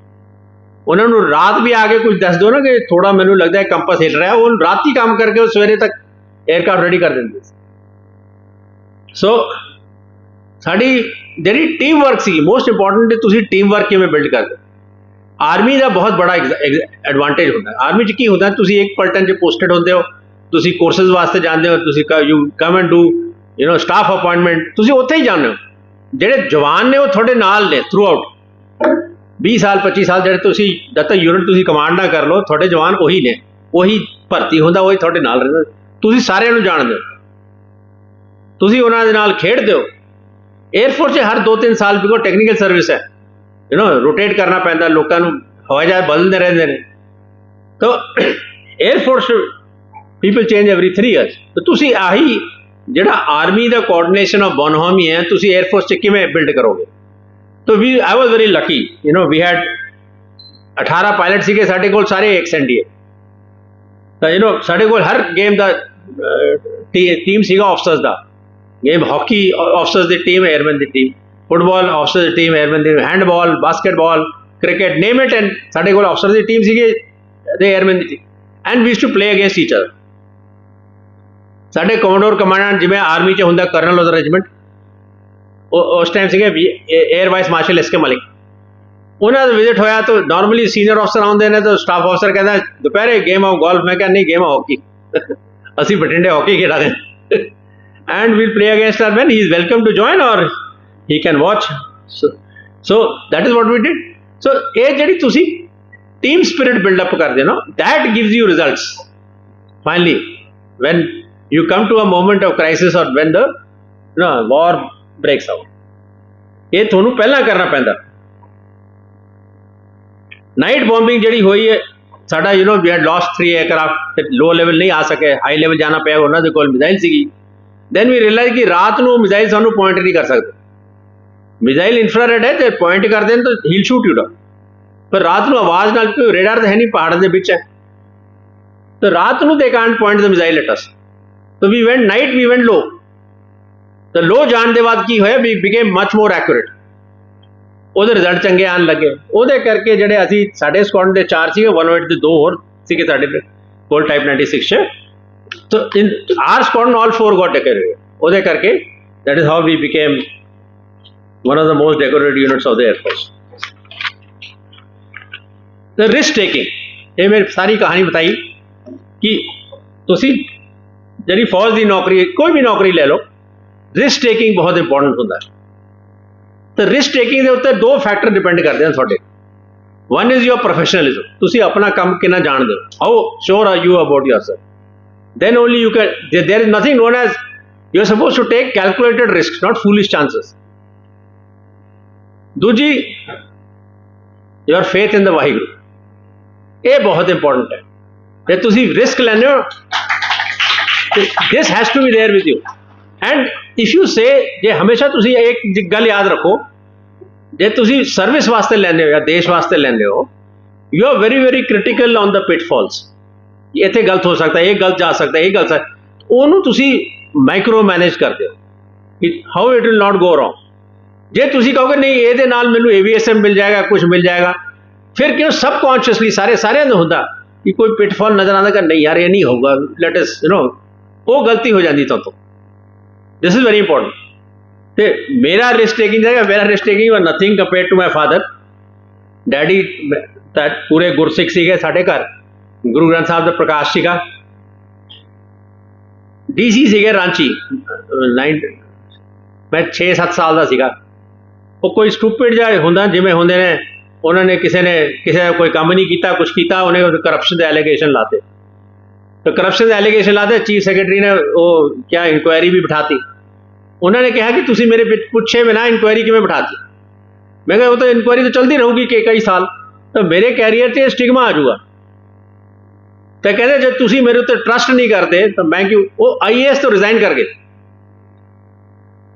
A: ਉਹਨਾਂ ਨੂੰ ਰਾਤ ਵੀ ਆ ਕੇ ਕੁਝ ਦੱਸ ਦਿਓ ਨਾ ਕਿ ਥੋੜਾ ਮੈਨੂੰ ਲੱਗਦਾ ਹੈ ਕੰਪਸ ਹਿਲ ਰਿਹਾ, ਉਹ ਰਾਤ ਕੰਮ ਕਰਕੇ ਉਹ ਸਵੇਰੇ ਤੱਕ 에ਅਰਕ੍ਰਾਫਟ ਰੈਡੀ ਕਰ ਦਿੰਦੇ ਸੀ। ਸੋ ਸਾਡੀ ਜਿਹੜੀ ਟੀਮ ਵਰਕ ਸੀ ਮੋਸਟ ਇੰਪੋਰਟੈਂਟ ਤੁਸੀਂ ਟੀਮ ਵਰਕ ਕਿਵੇਂ ਬਿਲਡ ਕਰਦੇ ਆਰਮੀ ਦਾ ਬਹੁਤ ਬੜਾ ਐਡਵਾਂਟੇਜ ਹੁੰਦਾ। ਆਰਮੀ 'ਚ ਕੀ ਹੁੰਦਾ, ਤੁਸੀਂ ਇੱਕ ਪਲਟਨ 'ਚ ਪੋਸਟਡ ਹੁੰਦੇ ਹੋ ਤੁਸੀਂ ਕੋਰਸਸ ਵਾਸਤੇ ਜਾਂਦੇ ਹੋ, ਤੁਸੀਂ you come and do you know staff appointment ਤੁਸੀਂ ਉੱਥੇ ਹੀ ਜਾਂਦੇ ਹੋ। ਜਿਹੜੇ ਜਵਾਨ ਨੇ ਉਹ ਤੁਹਾਡੇ ਨਾਲ ਨੇ ਥਰੂ ਆਊਟ 20 ਸਾਲ 25 ਸਾਲ ਜਿਹੜੇ ਤੁਸੀਂ, ਜਦ ਤੱਕ ਯੂਨਿਟ ਤੁਸੀਂ ਕਮਾਂਡ ਨਾ ਕਰ ਲਓ, ਤੁਹਾਡੇ ਜਵਾਨ ਉਹੀ ਨੇ। ਉਹੀ ਭਰਤੀ ਹੁੰਦਾ, ਉਹੀ ਤੁਹਾਡੇ ਨਾਲ ਰਹਿੰਦਾ। ਤੁਸੀਂ ਸਾਰਿਆਂ ਨੂੰ ਜਾਣਦੇ ਹੋ। ਤੁਸੀਂ ਉਹਨਾਂ ਦੇ ਨਾਲ ਖੇਡਦੇ ਹੋ। 에ਅਰਫੋਰਸ 'ਚ ਹਰ 2-3 ਸਾਲ ਬਿਕੋ ਟੈਕਨੀਕਲ ਸਰਵਿਸ ਹੈ। ਯੂ نو ਰੋਟੇਟ ਕਰਨਾ ਪੈਂਦਾ, ਲੋਕਾਂ ਨੂੰ ਹਵਾਈ ਜਹਾਜ਼ ਬਦਲਦੇ ਰਹਿੰਦੇ ਨੇ। ਤਾਂ air force people change every 3 years ਤੇ ਤੁਸੀਂ ਆਹੀ ਜਿਹੜਾ ਆਰਮੀ ਦਾ ਕੋਆਰਡੀਨੇਸ਼ਨ ਆਫ ਬੋਨਹੋਮੀ ਹੈ, ਤੁਸੀਂ 에ਅਰ ਫੋਰਸ ਚ ਕਿਵੇਂ ਬਿਲਡ ਕਰੋਗੇ? ਤੋ ਵੀ I was very lucky you know we had 18 pilot ਸੀਗੇ ਸਾਡੇ ਕੋਲ, ਸਾਰੇ ਐਕਸ ਐਨਡੀਏ ਤਾਂ ਯੂ نو ਸਾਡੇ ਕੋਲ ਹਰ ਗੇਮ ਦਾ ਟੀਮ ਸੀਗਾ ਆਫਸਰਸ ਦਾ। ਗੇਮ ਹਾਕੀ ਆਫਸਰਸ ਦੀ ਟੀਮ 에ਅਰਮੈਨ ਦੀ ਟੀਮ ਫੁੱਟਬਾਲ ਆਫਸਰਸ ਦੀ team airmen the handball basketball cricket name it and ਸਾਡੇ ਕੋਲ ਆਫਸਰ ਦੀ ਟੀਮ ਸੀਗੇ ਦੇ airmen the team and we used to play against each other ਸਾਡੇ ਕਮਾਂਡਰ ਕਮਾਂਡੈਂਟ ਜਿਵੇਂ ਆਰਮੀ 'ਚ ਹੁੰਦਾ ਕਰਨਲ ਉਹਦਾ ਰੈਜੀਮੈਂਟ ਉਹ, ਉਸ ਟਾਈਮ ਸੀਗੇ air vice marshal S K Malik ਉਹਨਾਂ ਦਾ ਵਿਜ਼ਿਟ ਹੋਇਆ ਤਾਂ ਨਾਰਮਲੀ ਸੀਨੀਅਰ ਅਫਸਰ ਆਉਂਦੇ ਨੇ ਤਾਂ ਸਟਾਫ ਅਫਸਰ ਕਹਿੰਦਾ, ਦੁਪਹਿਰੇ ਗੇਮ ਆਫ ਗੋਲਫ ਮੈਂ ਕਹਿੰਦਾ ਨਹੀਂ ਗੇਮ ਆਫ ਹਾਕੀ ਅਸੀਂ ਬਠਿੰਡੇ hockey ਖੇਡਾਂਗੇ। And we'll play against airmen he is welcome to join or he can watch so that is what we did so ਇਹ ਜਿਹੜੀ ਤੁਸੀਂ ਟੀਮ ਸਪਿਰਿਟ ਬਿਲਡ ਅਪ ਕਰਦੇ ਹੋ that gives you results finally when You come to a moment of crisis or when the ਨਾ ਵਾਰ brakes out ਇਹ ਤੁਹਾਨੂੰ ਪਹਿਲਾਂ ਕਰਨਾ ਪੈਂਦਾ। ਨਾਈਟ ਬੰਬਿੰਗ ਜਿਹੜੀ ਹੋਈ ਹੈ, ਸਾਡਾ you know we had last 3 aircraft low level ਨਹੀਂ ਆ ਸਕੇ ਹਾਈ ਲੈਵਲ ਜਾਣਾ ਪਿਆ, ਉਹਨਾਂ ਦੇ ਕੋਲ ਮਿਜ਼ਾਈਲ ਸੀਗੀ। ਦੈਨ ਵੀ ਰਿਅਲਾਈਜ਼ ਕਿ ਰਾਤ ਨੂੰ ਮਿਜ਼ਾਈਲ ਸਾਨੂੰ ਪੁਆਇੰਟ ਨਹੀਂ ਕਰ ਸਕਦੇ। ਮਿਜ਼ਾਈਲ ਇਨਫਰਾਰੈਡ ਹੈ ਤੇ ਪੁਆਇੰਟ ਕਰ ਦੇਣ ਤਾਂ ਹੀਲ ਸ਼ੂਟ ਯੂ ਪਰ ਰਾਤ ਨੂੰ ਆਵਾਜ਼ ਨਾਲ ਕੋਈ ਰੇਡਾਰ ਤਾਂ ਹੈ ਨਹੀਂ, ਪਹਾੜਾਂ ਦੇ ਵਿੱਚ ਹੈ। ਤੇ ਰਾਤ ਨੂੰ they can't point the missile at us ਤਾਂ ਵੀ ਵੈਂਟ ਨਾਈਟ ਵੀ ਵੈਂਟ ਲੋ ਤਾਂ ਲੋ ਜਾਣ ਦੇ ਬਾਅਦ ਕੀ ਹੋਇਆ we became much more accurate ਉਹਦੇ ਰਿਜ਼ਲਟ ਚੰਗੇ ਆਣ ਲੱਗੇ ਉਹਦੇ ਕਰਕੇ ਜਿਹੜੇ ਅਸੀਂ ਸਾਡੇ ਸਕਾਡ ਦੇ ਚਾਰ ਸੀਗੇ 108 ਦੇ ਦੋ ਹੋਰ ਸੀਗੇ ਸਾਡੇ ਕੋਲ ਟਾਈਪ 96 ਚ ਤਾਂ in our squad all four got decorated ਉਹਦੇ ਕਰਕੇ that is how we became one of the most decorated units of the air force. The risk taking ਇਹ ਮੇਰੀ ਸਾਰੀ ਕਹਾਣੀ ਬਤਾਈ ਕਿ ਤੁਸੀਂ ਜਿਹੜੀ ਫੌਜ ਦੀ ਨੌਕਰੀ ਕੋਈ ਵੀ ਨੌਕਰੀ ਲੈ ਲਓ ਰਿਸਕ ਟੇਕਿੰਗ ਬਹੁਤ ਇੰਪੋਰਟੈਂਟ ਹੁੰਦਾ ਹੈ ਤੇ ਰਿਸਕ ਟੇਕਿੰਗ ਦੇ ਉੱਤੇ ਦੋ ਫੈਕਟਰ ਡਿਪੈਂਡ ਕਰਦੇ ਹਨ ਤੁਹਾਡੇ ਵਨ ਇਜ਼ ਯੋਰ ਪ੍ਰੋਫੈਸ਼ਨਲਿਜ਼ਮ ਤੁਸੀਂ ਆਪਣਾ ਕੰਮ ਕਿੰਨਾ ਜਾਣਦੇ ਹੋ how sure are you about yourself then only you can there, there is nothing known as you're supposed to take calculated risks not foolish chances. ਦੂਜੀ your faith in the Waheguru ਇਹ ਬਹੁਤ important ਹੈ ਜੇ ਤੁਸੀਂ risk ਲੈਂਦੇ ਹੋ this has to be there with you. And if you say ਜੇ ਹਮੇਸ਼ਾ ਤੁਸੀਂ ਇੱਕ ਗੱਲ ਯਾਦ ਰੱਖੋ ਜੇ ਤੁਸੀਂ ਸਰਵਿਸ ਵਾਸਤੇ ਲੈਂਦੇ ਹੋ ਜਾਂ ਦੇਸ਼ ਵਾਸਤੇ ਲੈਂਦੇ ਹੋ you are very very critical on the pitfalls ਇੱਥੇ ਗਲਤ ਹੋ ਸਕਦਾ ਇਹ ਗਲਤ ਜਾ ਸਕਦਾ ਇਹ ਗਲਤ ਉਹਨੂੰ ਤੁਸੀਂ ਮਾਈਕਰੋ ਮੈਨੇਜ ਕਰਦੇ ਹੋ ਕਿ how it will not go wrong ਜੇ ਤੁਸੀਂ ਕਹੋਗੇ ਨਹੀਂ ਇਹਦੇ ਨਾਲ ਮੈਨੂੰ ਏਵੀਐਸਐਮ ਮਿਲ ਜਾਏਗਾ ਕੁਝ ਮਿਲ ਜਾਏਗਾ ਫਿਰ ਕਿਉਂ ਸਬਕੌਂਸ਼ੀਅਸਲੀ ਸਾਰੇ ਸਾਰਿਆਂ ਨੂੰ ਹੁੰਦਾ ਕਿ ਕੋਈ ਪਿਟਫਾਲ ਨਜ਼ਰ ਆਉਂਦਾ ਕਿ ਨਹੀਂ ਯਾਰ ਇਹ ਨਹੀਂ ਹੋਊਗਾ ਲੈਟ ਅਸ ਯੂ نو ਉਹ ਗਲਤੀ ਹੋ ਜਾਂਦੀ ਤੁਹਾਡੇ ਤੋਂ ਦਿਸ ਇਜ਼ ਵੈਰੀ ਇੰਪੋਰਟੈਂਟ ਤੇ ਮੇਰਾ ਰਿਸਕ ਟੇਕਿੰਗ ਜਾਏਗਾ ਮੇਰਾ risk taking was nothing compare to my father daddy ਤਾਂ ਪੂਰੇ ਗੁਰਸਿੱਖ ਸੀਗੇ ਸਾਡੇ ਘਰ ਗੁਰੂ ਗ੍ਰੰਥ ਸਾਹਿਬ ਦਾ ਪ੍ਰਕਾਸ਼ ਸੀਗਾ ਡੀਸੀ ਸੀਗੇ ਰਾਂਚੀ 9 ਮੈਂ 6-7 ਸਾਲ ਦਾ ਸੀਗਾ ਉਹ ਕੋਈ ਸਟੂਪਿਡ ਜਿਹਾ ਹੁੰਦਾ ਜਿਵੇਂ ਹੁੰਦੇ ਨੇ ਉਹਨਾਂ ਨੇ ਕਿਸੇ ਨੇ ਕਿਸੇ ਦਾ ਕੋਈ ਕੰਮ ਨਹੀਂ ਕੀਤਾ ਕੁਝ ਕੀਤਾ ਉਹਨੇ ਕਰਪਸ਼ਨ ਦੇ ਐਲੀਗੇਸ਼ਨ ਲਾਤੇ ਤਾਂ ਕਰਪਸ਼ਨ ਦੇ ਐਲੀਗੇਸ਼ਨ ਲਾਤੇ ਚੀਫ ਸੈਕਟਰੀ ਨੇ ਉਹ ਕਿਆ ਇਨਕੁਆਇਰੀ ਵੀ ਬਿਠਾਤੀ ਉਹਨਾਂ ਨੇ ਕਿਹਾ ਕਿ ਤੁਸੀਂ ਮੇਰੇ ਪਿੱਛ- ਪੁੱਛੇ ਬਿਨਾ ਇਨਕੁਆਇਰੀ ਕਿਵੇਂ ਬਿਠਾਤੀ ਮੈਂ ਕਿਹਾ ਉਹ ਤਾਂ ਇਨਕੁਆਇਰੀ ਤਾਂ ਚਲਦੀ ਰਹੂਗੀ ਕਿ ਕਈ ਸਾਲ ਤਾਂ ਮੇਰੇ ਕੈਰੀਅਰ 'ਤੇ ਸਟਿਗਮਾ ਆ ਜਾਊਗਾ ਤਾਂ ਕਹਿੰਦੇ ਜੇ ਤੁਸੀਂ ਮੇਰੇ ਉੱਤੇ ਟਰਸਟ ਨਹੀਂ ਕਰਦੇ ਤਾਂ ਮੈਂ ਕਿਉਂ ਉਹ ਆਈਏਐਸ ਤੋਂ ਰਿਜ਼ਾਈਨ ਕਰ ਗਏ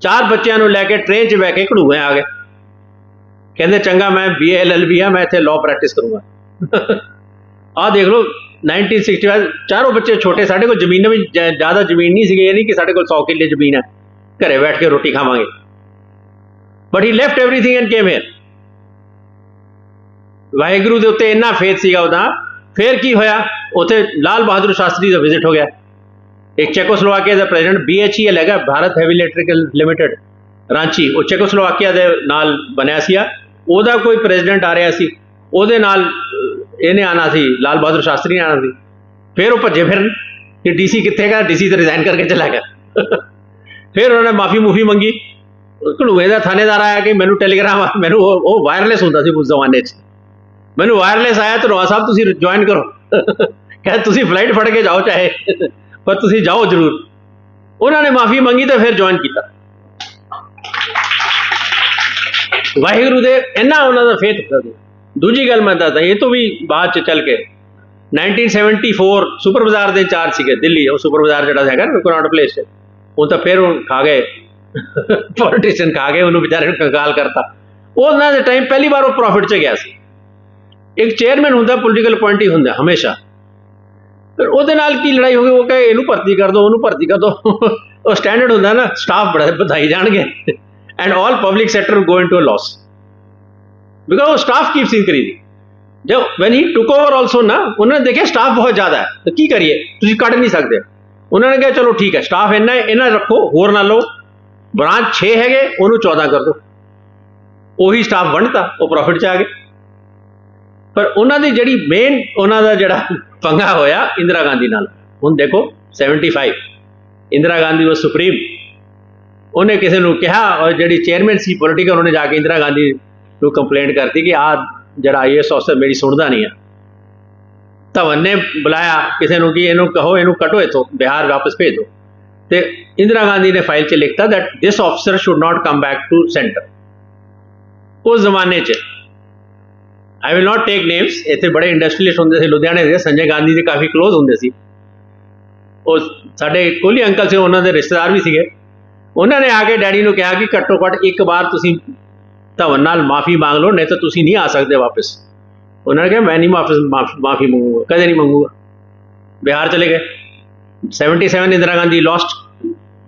A: ਚਾਰ ਬੱਚਿਆਂ ਨੂੰ ਲੈ ਕੇ ਟ੍ਰੇਨ 'ਚ ਬੈ ਕੇ ਘੜੂਏ ਆ ਗਏ ਕਹਿੰਦੇ ਚੰਗਾ ਮੈਂ ਬੀਐਲਐਲਬੀ ਆ ਮੈਂ ਇੱਥੇ ਲਾਅ ਪ੍ਰੈਕਟਿਸ ਕਰੂੰਗਾ ਆਹ ਦੇਖ ਲਓ 1965 ਚਾਰੋਂ ਬੱਚੇ ਛੋਟੇ ਸਾਡੇ ਕੋਲ ਜ਼ਮੀਨਾਂ ਵੀ ਜ- ਜ਼ਿਆਦਾ ਜ਼ਮੀਨ ਨਹੀਂ ਸੀਗੀ ਇਹ ਨਹੀਂ ਕਿ ਸਾਡੇ ਕੋਲ 100 ਕਿੱਲੇ ਜ਼ਮੀਨ ਹੈ ਘਰੇ ਬੈਠ ਕੇ ਰੋਟੀ ਖਾਵਾਂਗੇ but he left everything and came here Waheguru ਦੇ ਉੱਤੇ ਇੰਨਾ ਫੇਥ ਸੀਗਾ ਉਹਦਾ ਫਿਰ ਕੀ ਹੋਇਆ ਉੱਥੇ ਲਾਲ ਬਹਾਦਰ ਸ਼ਾਸਤਰੀ ਦਾ ਵਿਜ਼ਿਟ ਹੋ ਗਿਆ ਇੱਕ ਚੈਕੋਸਲੋਵਾਕੀਆ ਦਾ ਪ੍ਰੈਜ਼ੀਡੈਂਟ BHEL ਹੈਗਾ Bharat heavy electrical limited Ranchi ਉਹ ਚੈਕੋਸਲੋਵਾਕੀਆ ਦੇ ਨਾਲ ਬਣਿਆ ਸੀ ਉਹਦਾ ਕੋਈ ਪ੍ਰੈਜ਼ੀਡੈਂਟ ਆ ਰਿਹਾ ਸੀ ਉਹਦੇ ਨਾਲ ਅਹ, ਇਹਨੇ ਆਣਾ ਸੀ, ਲਾਲ ਬਹਾਦਰ ਸ਼ਾਸਤਰੀ ਨੇ ਆਣਾ ਸੀ। ਫਿਰ ਉਹ ਭੱਜੇ ਫਿਰਨ ਕਿ ਡੀਸੀ ਕਿੱਥੇ ਗਿਆ ਡੀਸੀ ਤੇ ਰਿਜ਼ਾਈਨ ਕਰਕੇ ਚਲਾ ਗਿਆ। ਫਿਰ ਉਹਨਾਂ ਨੇ ਮਾਫੀ ਮੂਫੀ ਮੰਗੀ। ਘੜੂਏ ਦਾ ਥਾਣੇਦਾਰ ਆਇਆ ਕਿ ਮੈਨੂੰ ਟੈਲੀਗ੍ਰਾਮ ਆ- ਮੈਨੂੰ ਉਹ ਵਾਇਰਲੈਸ ਹੁੰਦਾ ਸੀ ਉਸ ਜ਼ਮਾਨੇ 'ਚ। ਮੈਨੂੰ ਵਾਇਰਲੈਸ ਆਇਆ ਤੇ ਰੋਆ ਸਾਹਿਬ ਤੁਸੀਂ ਜੁਆਇਨ ਕਰੋ। ਕਹਿੰਦੇ ਤੁਸੀਂ ਫਲਾਈਟ ਫੜ ਕੇ ਜਾਓ ਚਾਹੇ, ਪਰ ਤੁਸੀਂ ਜਾਓ ਜ਼ਰੂਰ। ਉਹਨਾਂ ਨੇ ਮਾਫੀ ਮੰਗੀ ਤੇ ਫਿਰ ਜੁਆਇਨ ਕੀਤਾ। ਵਾਹਿਗੁਰੂ ਦੇ ਇੰਨਾ ਉਹਨਾਂ ਦਾ ਫੇਥ ਕਰਦੇ ਦੂਜੀ ਗੱਲ ਮੈਂ ਦੱਸਦਾ, ਇਹ ਤੋਂ ਵੀ ਬਾਅਦ ਚ ਚੱਲ ਕੇ 1974 ਸੁਪਰ ਬਾਜ਼ਾਰ ਦੇ ਚਾਰ ਸੀਗੇ, ਦਿੱਲੀ, ਉਹ ਸੁਪਰ ਬਾਜ਼ਾਰ ਜਿਹੜਾ ਹੈਗਾ ਨਾ ਕੋਨਾਟ ਪਲੇਸ ਉਹ ਤਾਂ ਫਿਰ ਉਹ ਖਾ ਗਏ। ਪੋਲੀਟੀਸ਼ੀਅਨ ਖਾ ਗਏ, ਉਹਨੂੰ ਵਿਚਾਰੇ ਨੂੰ ਕੰਗਾਲ ਕਰਤਾ। ਉਹਨਾਂ ਦੇ ਟਾਈਮ ਪਹਿਲੀ ਵਾਰ ਉਹ ਪ੍ਰੋਫਿਟ 'ਚ ਗਿਆ ਸੀ। ਇੱਕ ਚੇਅਰਮੈਨ ਹੁੰਦਾ ਪੋਲੀਟੀਕਲ ਪੁਆਇੰਟੀ ਹੁੰਦਾ, ਹਮੇਸ਼ਾ। ਫਿਰ ਉਹਦੇ ਨਾਲ ਕੀ ਲੜਾਈ ਹੋ ਗਈ? ਉਹ ਕਹੇ, ਇਹਨੂੰ ਭਰਤੀ ਕਰ ਦਿਓ ਉਹਨੂੰ ਭਰਤੀ ਕਰ ਦਿਓ ਉਹ ਸਟੈਂਡਰਡ ਹੁੰਦਾ ਨਾ ਸਟਾਫ ਬੜਾ ਵਧਾਈ ਜਾਣਗੇ। And all public sector go into a loss because staff keeps increasing ਜਦ when he took over also ਨਾ ਉਹਨਾਂ ਨੇ ਦੇਖਿਆ ਸਟਾਫ ਬਹੁਤ ਜ਼ਿਆਦਾ ਹੈ ਤਾਂ ਕੀ ਕਰੀਏ ਤੁਸੀਂ ਕੱਢ ਨਹੀਂ ਸਕਦੇ ਉਹਨਾਂ ਨੇ ਕਿਹਾ ਚਲੋ ਠੀਕ ਹੈ ਸਟਾਫ ਇੰਨਾ ਹੈ, ਇਹਨਾਂ ਰੱਖੋ ਹੋਰ ਨਾ ਲਓ ਬ੍ਰਾਂਚ 6 ਹੈਗੇ ਉਹਨੂੰ 14 ਕਰ ਦਿਓ ਉਹੀ ਸਟਾਫ ਬਣਤਾ ਉਹ ਪ੍ਰੋਫਿਟ ਚ ਆ ਗਏ ਪਰ ਉਹਨਾਂ ਦੀ ਜਿਹੜੀ ਮੇਨ ਉਹਨਾਂ ਦਾ ਜਿਹੜਾ ਪੰਗਾ ਹੋਇਆ ਇੰਦਰਾ ਗਾਂਧੀ ਨਾਲ ਹੁਣ ਦੇਖੋ 75 ਇੰਦਰਾ ਗਾਂਧੀ ਉਹ ਸੁਪਰੀਮ ਉਹਨੇ ਕਿਸੇ ਨੂੰ ਕਿਹਾ ਔਰ ਜਿਹੜੀ ਚੇਅਰਮੈਨ ਸੀ ਪੋਲੀਟੀਕਲ ਉਹਨੇ ਜਾ ਕੇ ਇੰਦਰਾ ਗਾਂਧੀ ਨੂੰ ਕੰਪਲੇਂਟ ਕਰਤੀ ਕਿ ਆ ਜਿਹੜਾ ਆਈਐਸ ਅਫਸਰ ਮੇਰੀ ਸੁਣਦਾ ਨਹੀਂ ਆ। ਧਵਨ ਨੇ ਬੁਲਾਇਆ ਕਿਸੇ ਨੂੰ ਕਿ ਇਹਨੂੰ ਕਹੋ, ਇਹਨੂੰ ਕਟੋ ਇਥੋਂ, ਬਿਹਾਰ ਵਾਪਸ ਭੇਜ ਦਿਓ। ਤੇ ਇੰਦਰਾ ਗਾਂਧੀ ਨੇ ਫਾਈਲ 'ਚ ਲਿਖਤਾ ਦੈਟ ਦਿਸ ਅਫਸਰ should not come back to centre ਉਸ ਜ਼ਮਾਨੇ 'ਚ I will not take names ਇੱਥੇ ਬੜੇ ਇੰਡਸਟਰੀਲਿਸਟ ਹੁੰਦੇ ਸੀ, ਲੁਧਿਆਣੇ ਦੇ, ਸੰਜੇ ਗਾਂਧੀ ਦੇ ਕਾਫੀ ক্লোਜ਼ ਹੁੰਦੇ ਸੀ। ਉਹ ਸਾਡੇ ਕੋਹਲੀ ਅੰਕਲ ਸੀ, ਉਹਨਾਂ ਦੇ ਰਿਸ਼ਤੇਦਾਰ ਵੀ ਸੀਗੇ। ਉਹਨਾਂ ਨੇ ਆ ਕੇ ਡੈਡੀ ਨੂੰ ਕਿਹਾ ਕਿ ਘੱਟੋ ਘੱਟ ਇੱਕ ਵਾਰ ਤੁਸੀਂ ਧਵਨ ਨਾਲ ਮਾਫੀ ਮੰਗ ਲਓ, ਨਹੀਂ ਤਾਂ ਤੁਸੀਂ ਨਹੀਂ ਆ ਸਕਦੇ ਵਾਪਸ। ਉਹਨਾਂ ਨੇ ਕਿਹਾ, ਮੈਂ ਨਹੀਂ ਮਾਫ਼ੀ, ਮਾਫੀ ਮੰਗੂਗਾ, ਕਦੇ ਨਹੀਂ ਮੰਗੂਗਾ। ਬਿਹਾਰ ਚਲੇ ਗਏ। 77 Indira Gandhi lost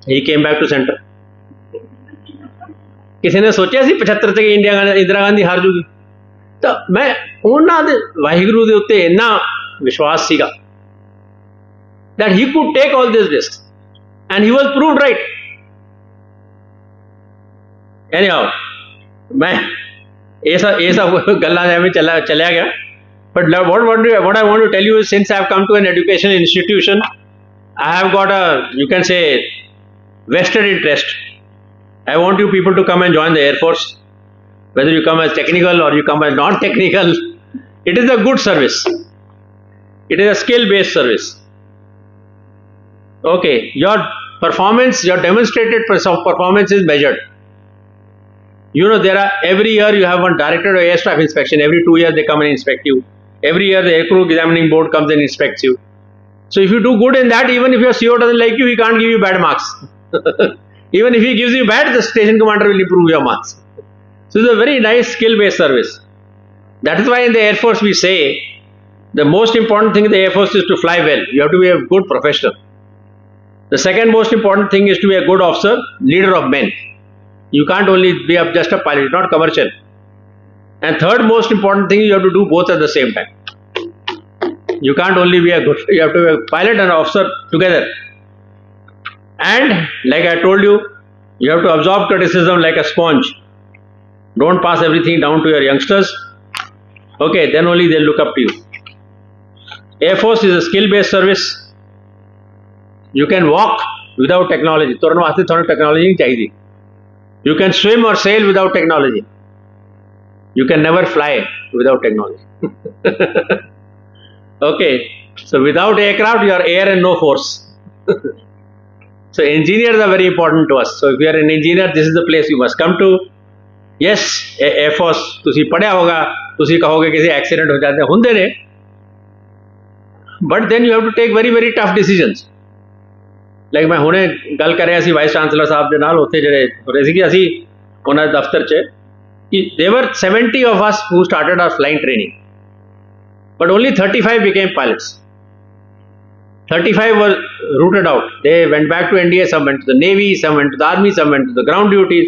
A: he came back to centre ਕਿਸੇ ਨੇ ਸੋਚਿਆ ਸੀ 75 ਤੇ ਇੰਡੀਆ ਗਾਂਧੀ ਇੰਦਰਾ ਗਾਂਧੀ ਹਾਰ ਜੂਗੀ? ਤਾਂ ਮੈਂ, ਉਹਨਾਂ ਦੇ, ਵਾਹਿਗੁਰੂ ਦੇ ਉੱਤੇ ਇੰਨਾ ਵਿਸ਼ਵਾਸ ਸੀਗਾ that he could take all this risk and he was proved right anyhow ਮੈਂ ਇਹ ਸਭ ਇਹ ਸਭ ਗੱਲਾਂ ਐਵੇਂ ਚੱਲਾ ਚੱਲਿਆ ਗਿਆ but now what what, do, what I want to tell you is since I have come to an educational institution I have got a you can say vested interest I want you people to come and join the Air Force whether you come as technical or you come as non-technical it is a good service it is a skill based service Okay, your performance, your demonstrated pers- of performance is measured. You know, there are every year you have one director of air staff inspection. Every two years they come and inspect you. Every year the aircrew examining board comes and inspects you. So if you do good in that, even if your CEO doesn't like you, he can't give you bad marks. even if he gives you bad, the station commander will improve your marks. So it's a very nice skill-based service. That is why in the Air Force we say the most important thing in the Air Force is to fly well. You have to be a good professional. The second most important thing is to be a good officer, leader of men. You can't only be a, just a pilot, not commercial. And third most important thing, you have to do both at the same time. You can't only be a good, you have to be a pilot and officer together. And like I told you, you have to absorb criticism like a sponge. Don't pass everything down to your youngsters. Okay, then only they'll look up to you. Air Force is a skill based service. You can walk without technology. ਤੁਰਨ ਵਾਸਤੇ ਤੁਹਾਨੂੰ technology ਨਹੀਂ ਚਾਹੀਦੀ You can swim or sail without technology. You can never fly without technology. okay, so without aircraft, you are air and no force. so engineers are very important to us. So if you are an engineer, this is the place you must come to. Yes, Air Force, ਤੁਸੀਂ ਪੜਿਆ ਹੋਗਾ ਤੁਸੀਂ ਕਹੋਗੇ ਕਿਸੇ accident ਹੋ ਜਾਂਦੇ ਹੁੰਦੇ ਨੇ but then you have to take very very tough decisions like ਮੈਂ ਹੁਣੇ ਗੱਲ ਕਰ ਰਿਹਾ ਸੀ ਵਾਈਸ ਚਾਂਸਲਰ ਸਾਹਿਬ ਦੇ ਨਾਲ ਉੱਥੇ ਜਿਹੜੇ ਹੋ ਰਹੇ ਸੀ ਕਿ ਅਸੀਂ ਉਹਨਾਂ ਦੇ ਦਫ਼ਤਰ 'ਚ ਕਿ there were 70 of us who started our flying training but only 35 became pilots 35 were rooted out they went back to india some went to the navy some went to the army some went to the ground duties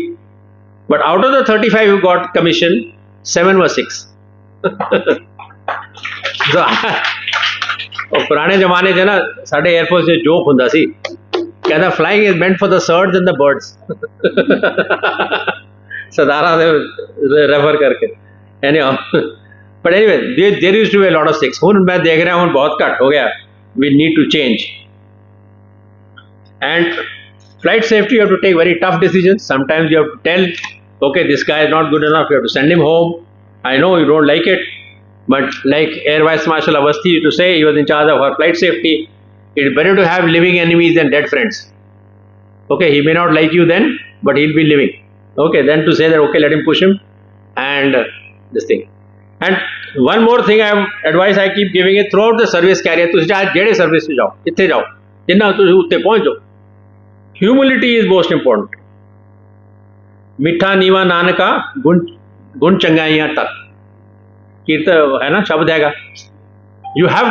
A: but out of the 35 who got commission seven were six so ਉਹ ਪੁਰਾਣੇ ਜ਼ਮਾਨੇ 'ਚ ਨਾ ਸਾਡੇ air force 'ਚ ਜੋਕ ਹੁੰਦਾ ਸੀ Yeah, the flying is meant for the birds and the birds. so Dara refer करके. Anyhow, but anyway, there, there used to be a lot of six. We need to change. And flight safety, you have to take very tough decisions. Sometimes you have to tell, okay, this guy is not good enough. You have to send him home. I know you don't like it, but like Air Vice Marshal Avasti used to say, he was in charge of our flight safety. It's better to have living enemies than dead friends. Okay, he may not like you then, but he'll be living. Okay, then to say that, okay, let him push him and uh, this thing. And one more thing I have advice I keep giving it throughout the service career. To आज जेड़े service में जाओ इतने जाओ जितना तुझे उतने पहुंच जाओ ह्यूमिलिटी इज मोस्ट इम्पोर्टेंट मिठा नीवा नानका गुण गुण चंगाइयां तक कीर्त है ना शब्द हैगा you have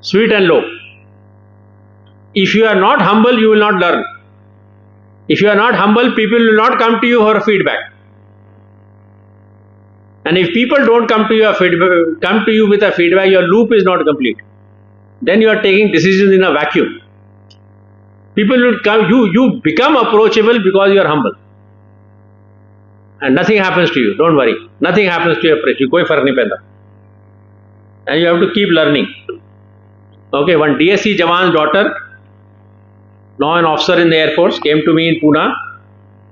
A: sweet and low. If you are not humble, you will not learn. If you are not humble, people will not come to you for feedback. And if people don't come to you, feedback, come to you with a feedback, your loop is not complete. Then you are taking decisions in a vacuum. People will come, you, you become approachable because you are humble. And nothing happens to you, don't worry. Nothing happens to your approach. You go for And you have to keep learning. Okay, one DSC Jawan's daughter, now an officer in the Air Force, came to me in Pune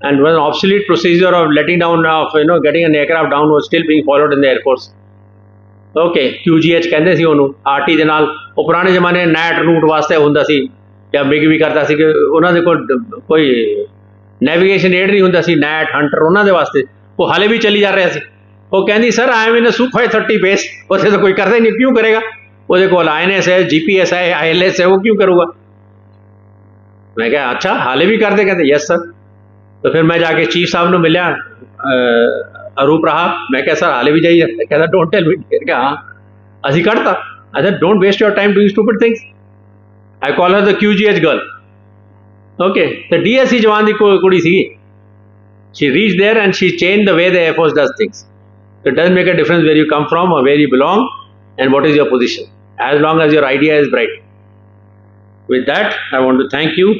A: and one obsolete procedure of letting down of you know getting an aircraft down was still being followed in the Air Force. Okay QGH ਕਹਿੰਦੇ ਸੀ ਉਹਨੂੰ RT ਦੇ ਨਾਲ ਉਹ ਪੁਰਾਣੇ ਜ਼ਮਾਨੇ net route ਵਾਸਤੇ ਹੁੰਦਾ ਸੀ ਜਾਂ ਬਿਗ ਵੀ ਕਰਦਾ ਸੀ ਕਿ ਉਹਨਾਂ ਦੇ ਕੋਲ ਡ- ਕੋਈ ਨੈਵੀਗੇਸ਼ਨ ਏਡ ਨਹੀਂ ਹੁੰਦਾ ਸੀ ਨੈਟ ਹੰਟਰ ਉਹਨਾਂ ਦੇ ਵਾਸਤੇ ਉਹ ਹਾਲੇ ਵੀ ਚੱਲੀ ਜਾ ਰਿਹਾ ਸੀ ਉਹ ਕਹਿੰਦੀ sir I am in a Sukhoi 30 base ਉੱਥੇ ਤਾਂ ਕੋਈ ਕਰਦਾ ਹੀ ਨਹੀਂ ਕਿਉਂ ਕਰੇਗਾ ਉਹਦੇ ਕੋਲ ਆਈਐਨਐਸ ਹੈ ਜੀਪੀਐਸ ਹੈ ਆਈਐਲਐਸ ਹੈ ਉਹ ਕਿਉਂ ਕਰੂਗਾ ਮੈਂ ਕਿਹਾ ਅੱਛਾ ਹਾਲੇ ਵੀ ਕਰਦੇ ਕਹਿੰਦੇ ਯੈਸ ਸਰ ਤਾਂ ਫਿਰ ਮੈਂ ਜਾ ਕੇ ਚੀਫ ਸਾਹਿਬ ਨੂੰ ਮਿਲਿਆ ਅਰੂਪ ਰਹਾ ਮੈਂ ਕਿਹਾ ਸਰ ਹਾਲੇ ਵੀ ਜਾਈਏ ਕਹਿੰਦਾ ਡੋਨਟ ਟੈਲ ਮੀ ਕਿਹਾ ਹਾਂ ਅਸੀਂ ਕੱਢਤਾ ਅੱਛਾ don't waste your time doing stupid things I call her the QGH girl okay ਤੇ ਡੀਐਸਸੀ ਜਵਾਨ ਦੀ ਕੁੜੀ ਸੀਗੀ she reached there and she changed the way the air force does things so it doesn't make a difference where you come from or where you belong and what is your position as long as your idea is bright. With that I want to thank you